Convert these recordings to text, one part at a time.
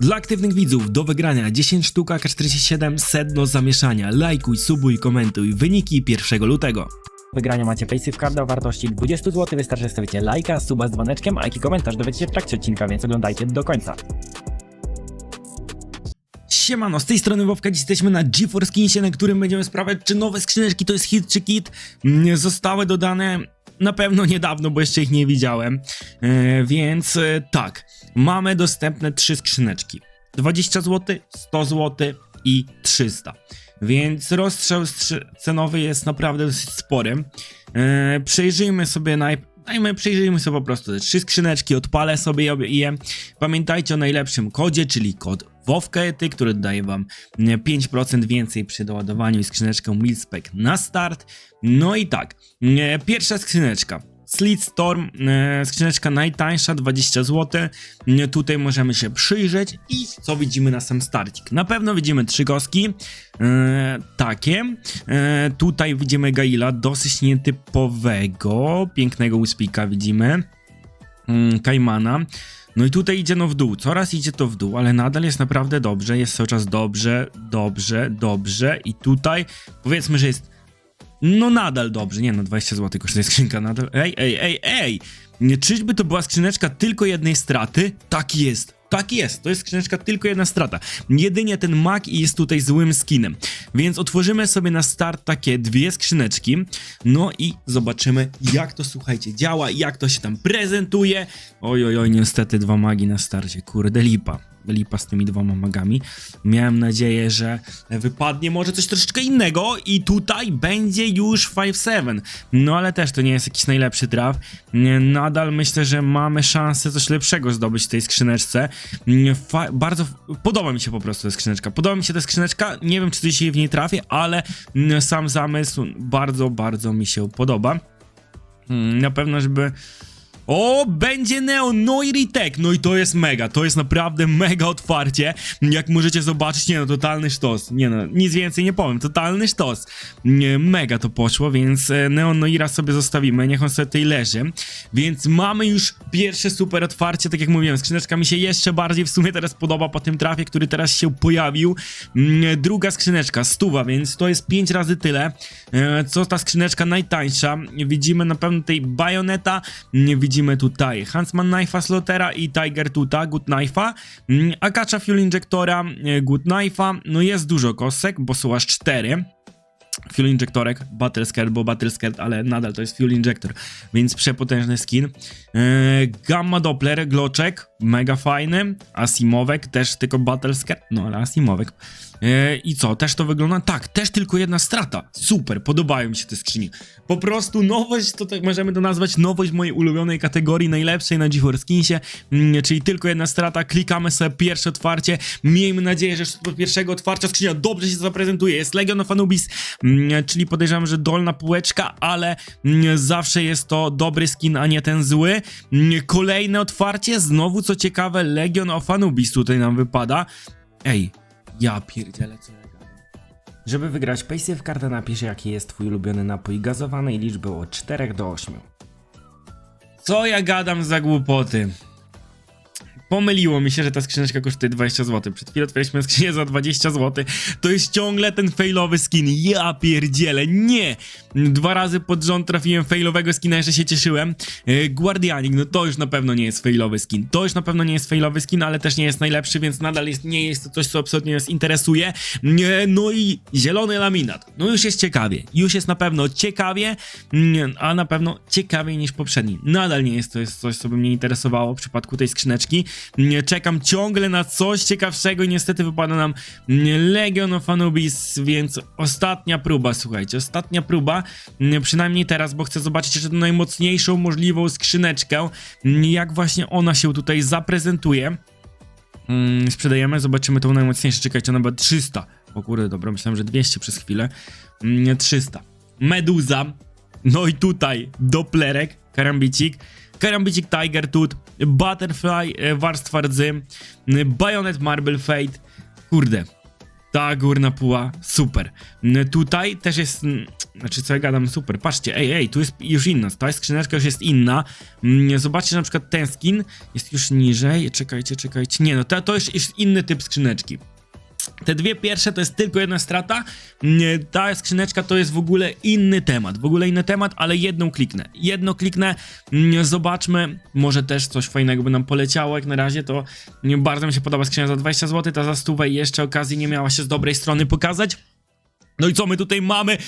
Dla aktywnych widzów do wygrania 10 sztuk AK-47 sedno zamieszania. Lajkuj, subuj, komentuj. Wyniki 1 lutego. wygrania macie Paysafe Carda o wartości 20 zł. Wystarczy, że stawicie lajka, suba z dzwoneczkiem, a jaki komentarz dowiecie się w trakcie odcinka, więc oglądajcie do końca. Siemano, z tej strony Wowka, dziś jesteśmy na GeForce Skinsie, na którym będziemy sprawdzać, czy nowe skrzyneczki to jest hit czy kit. Zostały dodane na pewno niedawno, bo jeszcze ich nie widziałem. E, więc e, tak, mamy dostępne trzy skrzyneczki. 20 zł, 100 zł i 300. Więc rozstrzał cenowy jest naprawdę dosyć spory. E, przejrzyjmy sobie najpierw. Dajmy, przyjrzyjmy sobie po prostu te trzy skrzyneczki, odpalę sobie je. Pamiętajcie o najlepszym kodzie, czyli kod WOWKETY, który daje wam e, 5% więcej przy doładowaniu i skrzyneczką Milspec na start. No i tak, pierwsza skrzyneczka. Sleet Storm, e, skrzyneczka najtańsza, 20 zł. Tutaj możemy się przyjrzeć i co widzimy na sam starcik. Na pewno widzimy trzy kostki, e, takie. E, tutaj widzimy Gaila, dosyć nietypowego, pięknego Wispika widzimy. Mm, Kaimana. No i tutaj idzie no w dół, coraz idzie to w dół, ale nadal jest naprawdę dobrze, jest cały czas dobrze, dobrze, dobrze i tutaj powiedzmy, że jest no nadal dobrze, nie no 20 zł kosztuje skrzynka nadal, ej, ej, ej, ej, czyżby to była skrzyneczka tylko jednej straty? Tak jest. Tak jest, to jest skrzyneczka tylko jedna strata. Jedynie ten mag i jest tutaj złym skinem. Więc otworzymy sobie na start takie dwie skrzyneczki. No i zobaczymy, jak to słuchajcie działa, jak to się tam prezentuje. Oj, oj, oj, niestety dwa magi na starcie. Kurde, lipa. Lipa z tymi dwoma magami. Miałem nadzieję, że wypadnie może coś troszeczkę innego i tutaj będzie już 5-7. No ale też to nie jest jakiś najlepszy traf. Nadal myślę, że mamy szansę coś lepszego zdobyć w tej skrzyneczce. Fa- bardzo podoba mi się po prostu ta skrzyneczka. Podoba mi się ta skrzyneczka. Nie wiem, czy się w niej trafię, ale mm, sam zamysł bardzo, bardzo mi się podoba. Mm, Na pewno, żeby. O, będzie Neo, no i Retech, no i to jest mega, to jest naprawdę mega otwarcie, jak możecie zobaczyć, nie no, totalny sztos, nie no, nic więcej nie powiem, totalny sztos, mega to poszło, więc e, Neo Noira sobie zostawimy, niech on sobie tutaj leży, więc mamy już pierwsze super otwarcie, tak jak mówiłem, skrzyneczka mi się jeszcze bardziej w sumie teraz podoba po tym trafie, który teraz się pojawił, Mm, druga skrzyneczka, stuwa, więc to jest 5 razy tyle, e, co ta skrzyneczka najtańsza, widzimy na pewno tej Bayonetta, Mm, widzimy tutaj Huntsman Knife'a Slotera i Tiger Tuta Good Knife'a, Mm, Akacza Fuel Injectora e, Good Knife'a, no jest dużo kosek, bo są aż 4. Fuel Injectorek, Battle Skirt, bo Battle Skirt, ale nadal to jest Fuel Injector, więc przepotężny skin. Eee, Gamma Doppler, Gloczek, mega fajny. Asimowek, też tylko Battle Skirt, no ale Asimowek. Eee, I co, też to wygląda? Tak, też tylko jedna strata. Super, podobają mi się te skrzynie. Po prostu nowość, to tak możemy to nazwać nowość mojej ulubionej kategorii, najlepszej na GeForce Skinsie, mm, czyli tylko jedna strata, klikamy sobie pierwsze otwarcie, miejmy nadzieję, że do pierwszego otwarcia skrzynia dobrze się zaprezentuje, jest Legion of Anubis, mm, czyli podejrzewam, że dolna półeczka, ale mm, zawsze jest to dobry skin, a nie ten zły. Kolejne otwarcie, znowu co ciekawe, Legion of Anubis tutaj nam wypada. Ej, ja pierdzielę co ja gadam. Żeby wygrać Paysafe Carda napisz jaki jest twój ulubiony napój gazowany i liczbę od 4 do 8. Co ja gadam za głupoty? Pomyliło mi się, że ta skrzyneczka kosztuje 20 zł. Przed chwilą otwieraliśmy skrzynię za 20 zł. To jest ciągle ten failowy skin. Ja pierdzielę, nie! Dwa razy pod rząd trafiłem failowego skina, jeszcze się cieszyłem. E, Guardianik, no to już na pewno nie jest failowy skin. To już na pewno nie jest failowy skin, ale też nie jest najlepszy, więc nadal jest, nie jest to coś, co absolutnie nas interesuje. No i zielony laminat. No już jest ciekawie. Już jest na pewno ciekawie, a na pewno ciekawiej niż poprzedni. Nadal nie jest to jest coś, co by mnie interesowało w przypadku tej skrzyneczki. Czekam ciągle na coś ciekawszego i niestety wypada nam Legion of Anubis, więc ostatnia próba, słuchajcie, ostatnia próba, nie, przynajmniej teraz, bo chcę zobaczyć jeszcze najmocniejszą możliwą skrzyneczkę, jak właśnie ona się tutaj zaprezentuje. Mm, sprzedajemy, zobaczymy tą najmocniejszą, czekajcie, ona była 300. O kurde, dobra, myślałem, że 200 przez chwilę. Mm, 300. Meduza. No i tutaj Dopplerek, karambicik. Karambicik Tiger Tooth, Butterfly, e, warstwa rdzy, Bayonet Marble Fate. Kurde. Ta górna puła, super. Tutaj też jest, znaczy co ja gadam, super. Patrzcie, ej, ej, tu jest już inna, ta skrzyneczka już jest inna. Zobaczcie na przykład ten skin jest już niżej. Czekajcie, czekajcie. Nie no, to, to już jest inny typ skrzyneczki. Te dwie pierwsze to jest tylko jedna strata. Ta skrzyneczka to jest w ogóle inny temat. W ogóle inny temat, ale jedną kliknę. Jedno kliknę, mm, zobaczmy. Może też coś fajnego by nam poleciało. Jak na razie to nie, bardzo mi się podoba skrzynia za 20 zł. Ta za stówę jeszcze okazji nie miała się z dobrej strony pokazać. No i co my tutaj mamy?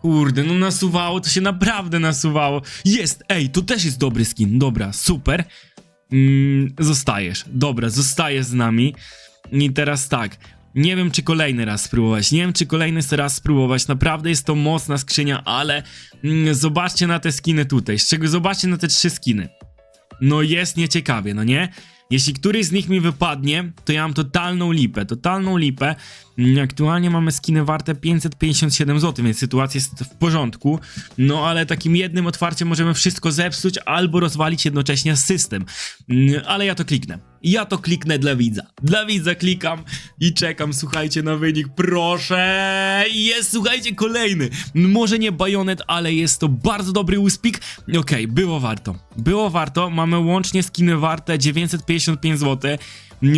Kurde, no nasuwało, to się naprawdę nasuwało. Jest, ej, to też jest dobry skin. Dobra, super. Mm, zostajesz. Dobra, zostajesz z nami. I teraz tak. Nie wiem, czy kolejny raz spróbować. Nie wiem, czy kolejny raz spróbować. Naprawdę jest to mocna skrzynia, ale mm, zobaczcie na te skiny tutaj. Z czego zobaczcie na te trzy skiny. No jest nieciekawie, no nie? Jeśli któryś z nich mi wypadnie, to ja mam totalną lipę, totalną lipę. Mm, Aktualnie mamy skiny warte 557 zł, więc sytuacja jest w porządku. No ale takim jednym otwarciem możemy wszystko zepsuć albo rozwalić jednocześnie system. Mm, Ale ja to kliknę. Ja to kliknę dla widza. Dla widza klikam i czekam, słuchajcie, na wynik. Proszę! Jest, słuchajcie, kolejny. Może nie bajonet, ale jest to bardzo dobry uspik. Okej, było warto. Było warto. Mamy łącznie skiny warte 955 zł.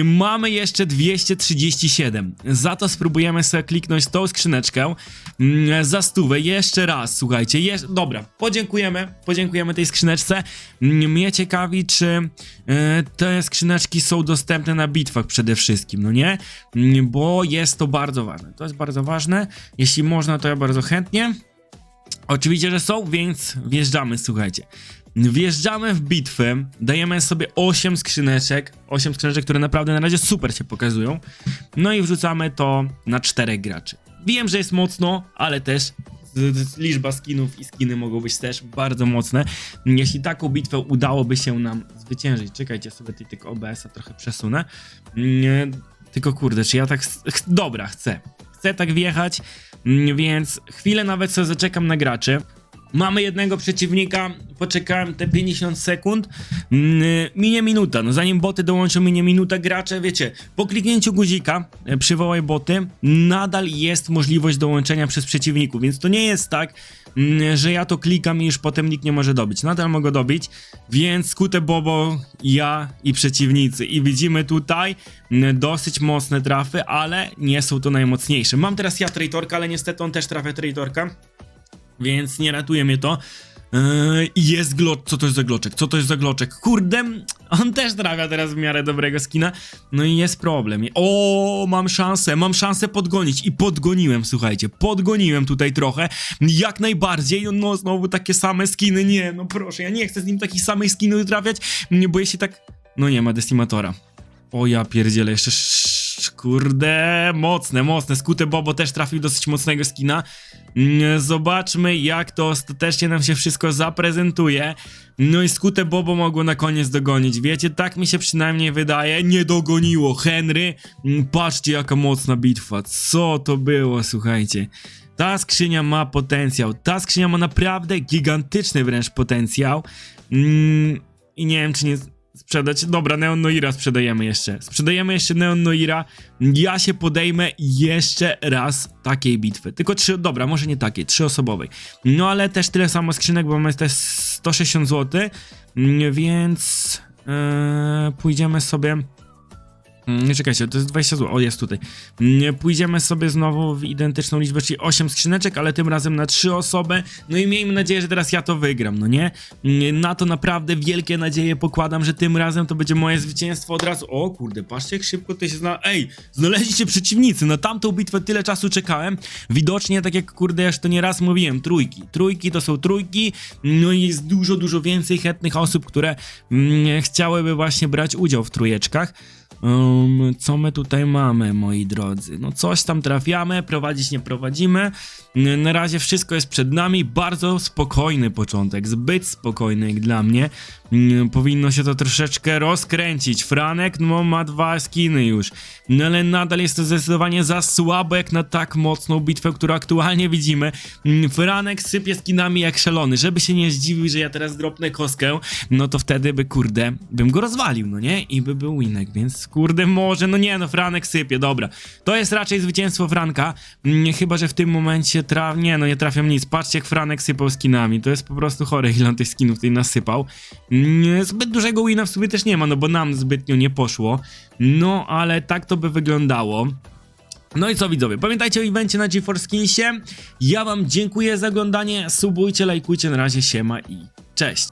Mamy jeszcze 237. Za to spróbujemy sobie kliknąć tą skrzyneczkę mm, za stówę. Jeszcze raz, słuchajcie. Jeż... Dobra, podziękujemy. Podziękujemy tej skrzyneczce. Mm, Mnie ciekawi, czy e, te skrzyneczki są dostępne na bitwach przede wszystkim, no nie? Mm, Bo jest to bardzo ważne. To jest bardzo ważne. Jeśli można, to ja bardzo chętnie. Oczywiście, że są, więc wjeżdżamy, słuchajcie. Wjeżdżamy w bitwy, dajemy sobie 8 skrzyneczek, 8 skrzyneczek, które naprawdę na razie super się pokazują. No i wrzucamy to na 4 graczy. Wiem, że jest mocno, ale też liczba skinów i skiny mogą być też bardzo mocne. Jeśli taką bitwę udałoby się nam zwyciężyć, czekajcie sobie tutaj tylko OBS-a trochę przesunę. Nie, tylko kurde, czy ja tak... Dobra, chcę. Chcę tak wjechać, więc chwilę nawet sobie zaczekam na graczy. Mamy jednego przeciwnika, poczekałem te 50 sekund, mm, minie minuta, no zanim boty dołączą minie minuta, gracze, wiecie, po kliknięciu guzika, e, przywołaj boty, nadal jest możliwość dołączenia przez przeciwników, więc to nie jest tak, mm, że ja to klikam i już potem nikt nie może dobić, nadal mogę dobić, więc skute Bobo, ja i przeciwnicy. I widzimy tutaj mm, dosyć mocne trafy, ale nie są to najmocniejsze. Mam teraz ja traitorka, ale niestety on też trafia traitorka więc nie ratuje mnie to. Yy, I jest glocz. Co to jest za gloczek? Co to jest za gloczek? Kurde, on też trafia teraz w miarę dobrego skina. No i jest problem. O, mam szansę, mam szansę podgonić. I podgoniłem, słuchajcie, podgoniłem tutaj trochę. Jak najbardziej. No, znowu takie same skiny. Nie, no proszę, ja nie chcę z nim takich samych skinów trafiać, nie, bo jeśli tak. No nie ma destimatora. O ja pierdzielę, jeszcze sz- kurde, mocne, mocne. Skute Bobo też trafił dosyć mocnego skina. Mm, Zobaczmy, jak to ostatecznie nam się wszystko zaprezentuje. No i skute Bobo mogło na koniec dogonić. Wiecie, tak mi się przynajmniej wydaje. Nie dogoniło Henry. Mm, Patrzcie, jaka mocna bitwa. Co to było, słuchajcie. Ta skrzynia ma potencjał. Ta skrzynia ma naprawdę gigantyczny wręcz potencjał. Mm, I nie wiem, czy nie sprzedać. Dobra, Neon Noira sprzedajemy jeszcze. Sprzedajemy jeszcze Neon Noira. Ja się podejmę jeszcze raz takiej bitwy. Tylko trzy, dobra, może nie takiej, trzyosobowej. No ale też tyle samo skrzynek, bo mamy też 160 zł. Więc e, pójdziemy sobie. Mm, Czekajcie, to jest 20 zł. O, jest tutaj. Mm, Pójdziemy sobie znowu w identyczną liczbę, czyli 8 skrzyneczek, ale tym razem na 3 osoby. No i miejmy nadzieję, że teraz ja to wygram, no nie? Mm, Na to naprawdę wielkie nadzieje pokładam, że tym razem to będzie moje zwycięstwo od razu. O kurde, patrzcie jak szybko to się zna. Ej, znaleźliście przeciwnicy. Na tamtą bitwę tyle czasu czekałem. Widocznie, tak jak kurde, ja już to nieraz mówiłem, trójki. Trójki to są trójki. No i jest dużo, dużo więcej chętnych osób, które mm, chciałyby właśnie brać udział w trójeczkach. Um, co my tutaj mamy, moi drodzy? No coś tam trafiamy, prowadzić nie prowadzimy. Na razie wszystko jest przed nami. Bardzo spokojny początek, zbyt spokojny jak dla mnie. Mm, Powinno się to troszeczkę rozkręcić. Franek no, ma dwa skiny już, no ale nadal jest to zdecydowanie za słabo jak na tak mocną bitwę, którą aktualnie widzimy. Mm, Franek sypie skinami jak szalony, żeby się nie zdziwił, że ja teraz dropnę kostkę, no to wtedy by kurde, bym go rozwalił, no nie? I by był winek, więc Kurde, może, no nie no, Franek sypie, dobra. To jest raczej zwycięstwo Franka, mm, chyba, że w tym momencie traf... Nie no, nie trafiam nic. Patrzcie, jak Franek sypał skinami. To jest po prostu chore, ile on tych skinów tutaj nasypał. Mm, Zbyt dużego wina w sobie też nie ma, no bo nam zbytnio nie poszło. No, ale tak to by wyglądało. No i co widzowie, pamiętajcie o evencie na GeForce Skinsie. Ja wam dziękuję za oglądanie, subujcie, lajkujcie, na razie siema i cześć.